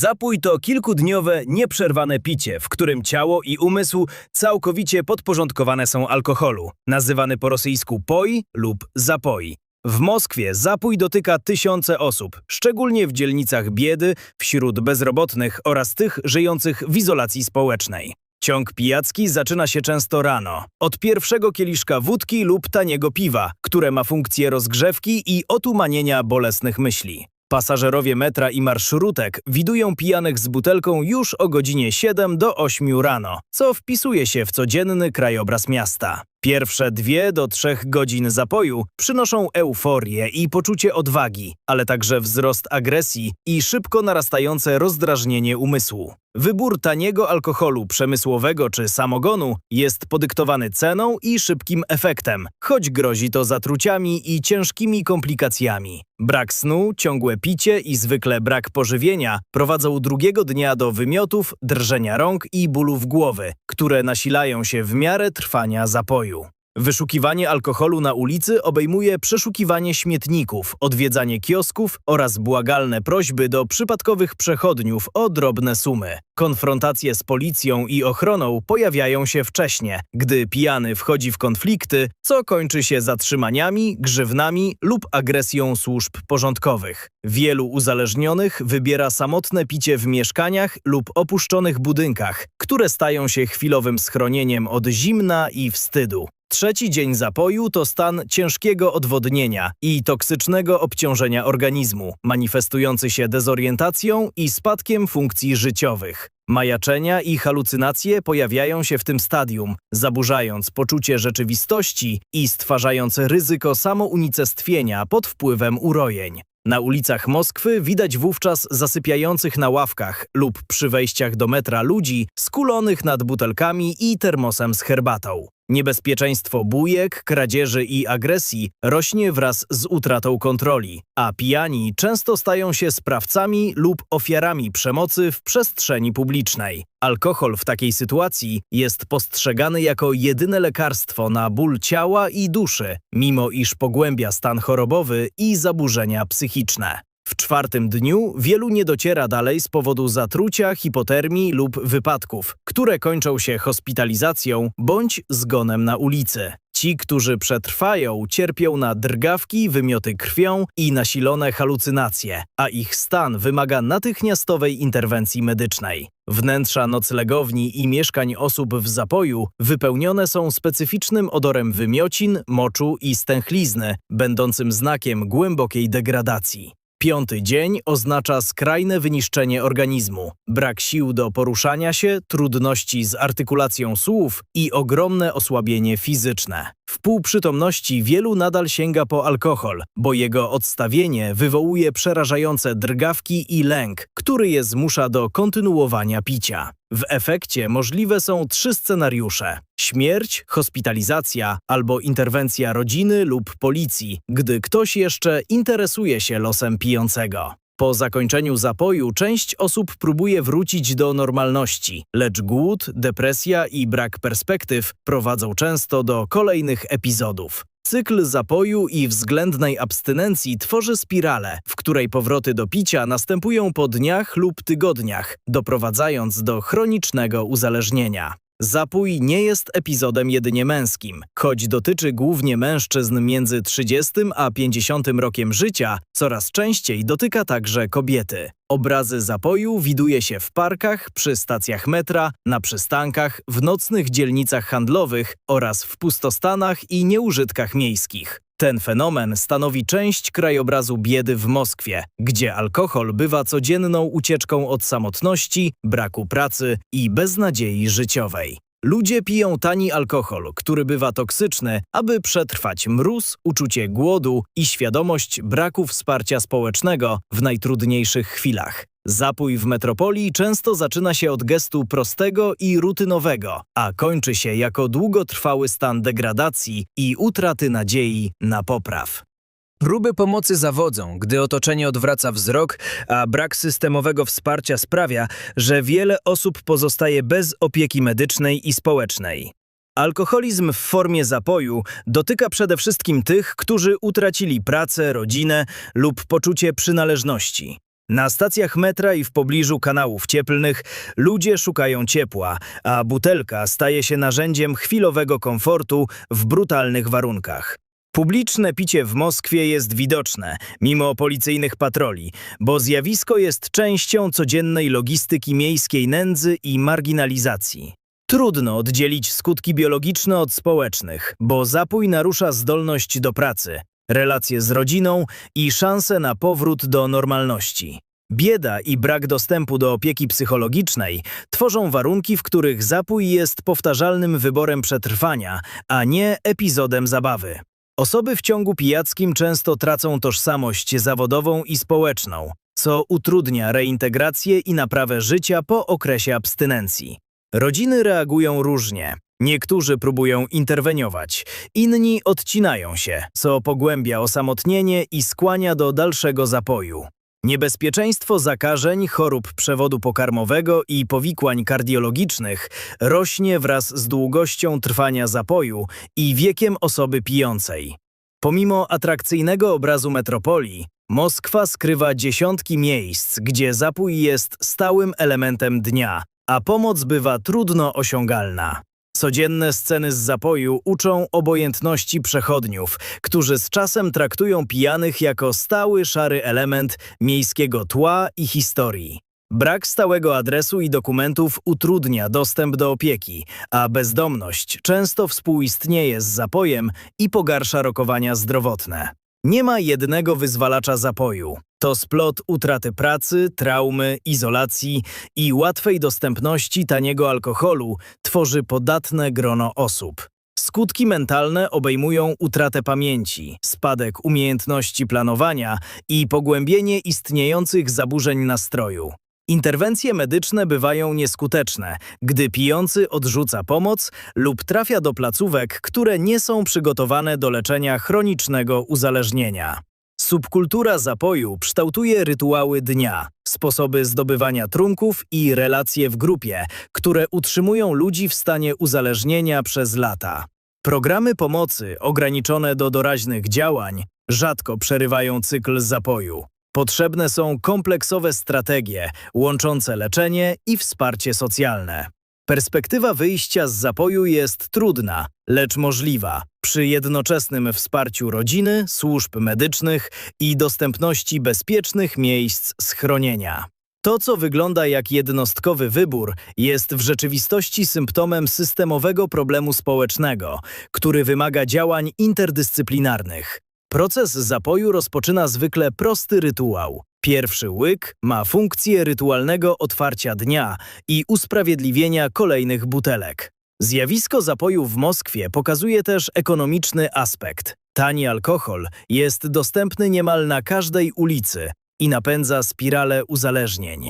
Zapój to kilkudniowe, nieprzerwane picie, w którym ciało i umysł całkowicie podporządkowane są alkoholu, nazywany po rosyjsku poi lub zapoi. W Moskwie zapój dotyka tysiące osób, szczególnie w dzielnicach biedy, wśród bezrobotnych oraz tych żyjących w izolacji społecznej. Ciąg pijacki zaczyna się często rano, od pierwszego kieliszka wódki lub taniego piwa, które ma funkcję rozgrzewki i otumanienia bolesnych myśli. Pasażerowie metra i marszrutek widują pijanych z butelką już o godzinie 7 do 8 rano, co wpisuje się w codzienny krajobraz miasta. Pierwsze dwie do trzech godzin zapoju przynoszą euforię i poczucie odwagi, ale także wzrost agresji i szybko narastające rozdrażnienie umysłu. Wybór taniego alkoholu przemysłowego czy samogonu jest podyktowany ceną i szybkim efektem, choć grozi to zatruciami i ciężkimi komplikacjami. Brak snu, ciągłe picie i zwykle brak pożywienia prowadzą drugiego dnia do wymiotów, drżenia rąk i bólów głowy, które nasilają się w miarę trwania zapoju. Wyszukiwanie alkoholu na ulicy obejmuje przeszukiwanie śmietników, odwiedzanie kiosków oraz błagalne prośby do przypadkowych przechodniów o drobne sumy. Konfrontacje z policją i ochroną pojawiają się wcześnie, gdy pijany wchodzi w konflikty, co kończy się zatrzymaniami, grzywnami lub agresją służb porządkowych. Wielu uzależnionych wybiera samotne picie w mieszkaniach lub opuszczonych budynkach, które stają się chwilowym schronieniem od zimna i wstydu. Trzeci dzień zapoju to stan ciężkiego odwodnienia i toksycznego obciążenia organizmu, manifestujący się dezorientacją i spadkiem funkcji życiowych. Majaczenia i halucynacje pojawiają się w tym stadium, zaburzając poczucie rzeczywistości i stwarzając ryzyko samounicestwienia pod wpływem urojeń. Na ulicach Moskwy widać wówczas zasypiających na ławkach lub przy wejściach do metra ludzi skulonych nad butelkami i termosem z herbatą. Niebezpieczeństwo bujek, kradzieży i agresji rośnie wraz z utratą kontroli, a pijani często stają się sprawcami lub ofiarami przemocy w przestrzeni publicznej. Alkohol w takiej sytuacji jest postrzegany jako jedyne lekarstwo na ból ciała i duszy, mimo iż pogłębia stan chorobowy i zaburzenia psychiczne. W czwartym dniu wielu nie dociera dalej z powodu zatrucia, hipotermii lub wypadków, które kończą się hospitalizacją bądź zgonem na ulicy. Ci, którzy przetrwają, cierpią na drgawki, wymioty krwią i nasilone halucynacje, a ich stan wymaga natychmiastowej interwencji medycznej. Wnętrza noclegowni i mieszkań osób w zapoju wypełnione są specyficznym odorem wymiocin, moczu i stęchlizny, będącym znakiem głębokiej degradacji. Piąty dzień oznacza skrajne wyniszczenie organizmu, brak sił do poruszania się, trudności z artykulacją słów i ogromne osłabienie fizyczne. W półprzytomności wielu nadal sięga po alkohol, bo jego odstawienie wywołuje przerażające drgawki i lęk, który je zmusza do kontynuowania picia. W efekcie możliwe są trzy scenariusze: śmierć, hospitalizacja albo interwencja rodziny lub policji, gdy ktoś jeszcze interesuje się losem pijącego. Po zakończeniu zapoju część osób próbuje wrócić do normalności, lecz głód, depresja i brak perspektyw prowadzą często do kolejnych epizodów. Cykl zapoju i względnej abstynencji tworzy spiralę, w której powroty do picia następują po dniach lub tygodniach, doprowadzając do chronicznego uzależnienia. Zapój nie jest epizodem jedynie męskim. Choć dotyczy głównie mężczyzn między 30 a 50 rokiem życia, coraz częściej dotyka także kobiety. Obrazy zapoju widuje się w parkach, przy stacjach metra, na przystankach, w nocnych dzielnicach handlowych oraz w pustostanach i nieużytkach miejskich. Ten fenomen stanowi część krajobrazu biedy w Moskwie, gdzie alkohol bywa codzienną ucieczką od samotności, braku pracy i beznadziei życiowej. Ludzie piją tani alkohol, który bywa toksyczny, aby przetrwać mróz, uczucie głodu i świadomość braku wsparcia społecznego w najtrudniejszych chwilach. Zapój w metropolii często zaczyna się od gestu prostego i rutynowego, a kończy się jako długotrwały stan degradacji i utraty nadziei na popraw. Próby pomocy zawodzą, gdy otoczenie odwraca wzrok, a brak systemowego wsparcia sprawia, że wiele osób pozostaje bez opieki medycznej i społecznej. Alkoholizm w formie zapoju dotyka przede wszystkim tych, którzy utracili pracę, rodzinę lub poczucie przynależności. Na stacjach metra i w pobliżu kanałów cieplnych ludzie szukają ciepła, a butelka staje się narzędziem chwilowego komfortu w brutalnych warunkach. Publiczne picie w Moskwie jest widoczne, mimo policyjnych patroli, bo zjawisko jest częścią codziennej logistyki miejskiej nędzy i marginalizacji. Trudno oddzielić skutki biologiczne od społecznych, bo zapój narusza zdolność do pracy, relacje z rodziną i szanse na powrót do normalności. Bieda i brak dostępu do opieki psychologicznej tworzą warunki, w których zapój jest powtarzalnym wyborem przetrwania, a nie epizodem zabawy. Osoby w ciągu pijackim często tracą tożsamość zawodową i społeczną, co utrudnia reintegrację i naprawę życia po okresie abstynencji. Rodziny reagują różnie. Niektórzy próbują interweniować, inni odcinają się, co pogłębia osamotnienie i skłania do dalszego zapoju. Niebezpieczeństwo zakażeń, chorób przewodu pokarmowego i powikłań kardiologicznych rośnie wraz z długością trwania zapoju i wiekiem osoby pijącej. Pomimo atrakcyjnego obrazu metropolii, Moskwa skrywa dziesiątki miejsc, gdzie zapój jest stałym elementem dnia, a pomoc bywa trudno osiągalna. Codzienne sceny z zapoju uczą obojętności przechodniów, którzy z czasem traktują pijanych jako stały szary element miejskiego tła i historii. Brak stałego adresu i dokumentów utrudnia dostęp do opieki, a bezdomność często współistnieje z zapojem i pogarsza rokowania zdrowotne. Nie ma jednego wyzwalacza zapoju. To splot utraty pracy, traumy, izolacji i łatwej dostępności taniego alkoholu tworzy podatne grono osób. Skutki mentalne obejmują utratę pamięci, spadek umiejętności planowania i pogłębienie istniejących zaburzeń nastroju. Interwencje medyczne bywają nieskuteczne, gdy pijący odrzuca pomoc lub trafia do placówek, które nie są przygotowane do leczenia chronicznego uzależnienia. Subkultura zapoju kształtuje rytuały dnia, sposoby zdobywania trunków i relacje w grupie, które utrzymują ludzi w stanie uzależnienia przez lata. Programy pomocy ograniczone do doraźnych działań rzadko przerywają cykl zapoju. Potrzebne są kompleksowe strategie łączące leczenie i wsparcie socjalne. Perspektywa wyjścia z zapoju jest trudna, lecz możliwa przy jednoczesnym wsparciu rodziny, służb medycznych i dostępności bezpiecznych miejsc schronienia. To, co wygląda jak jednostkowy wybór, jest w rzeczywistości symptomem systemowego problemu społecznego, który wymaga działań interdyscyplinarnych. Proces zapoju rozpoczyna zwykle prosty rytuał. Pierwszy łyk ma funkcję rytualnego otwarcia dnia i usprawiedliwienia kolejnych butelek. Zjawisko zapoju w Moskwie pokazuje też ekonomiczny aspekt. Tani alkohol jest dostępny niemal na każdej ulicy i napędza spiralę uzależnień.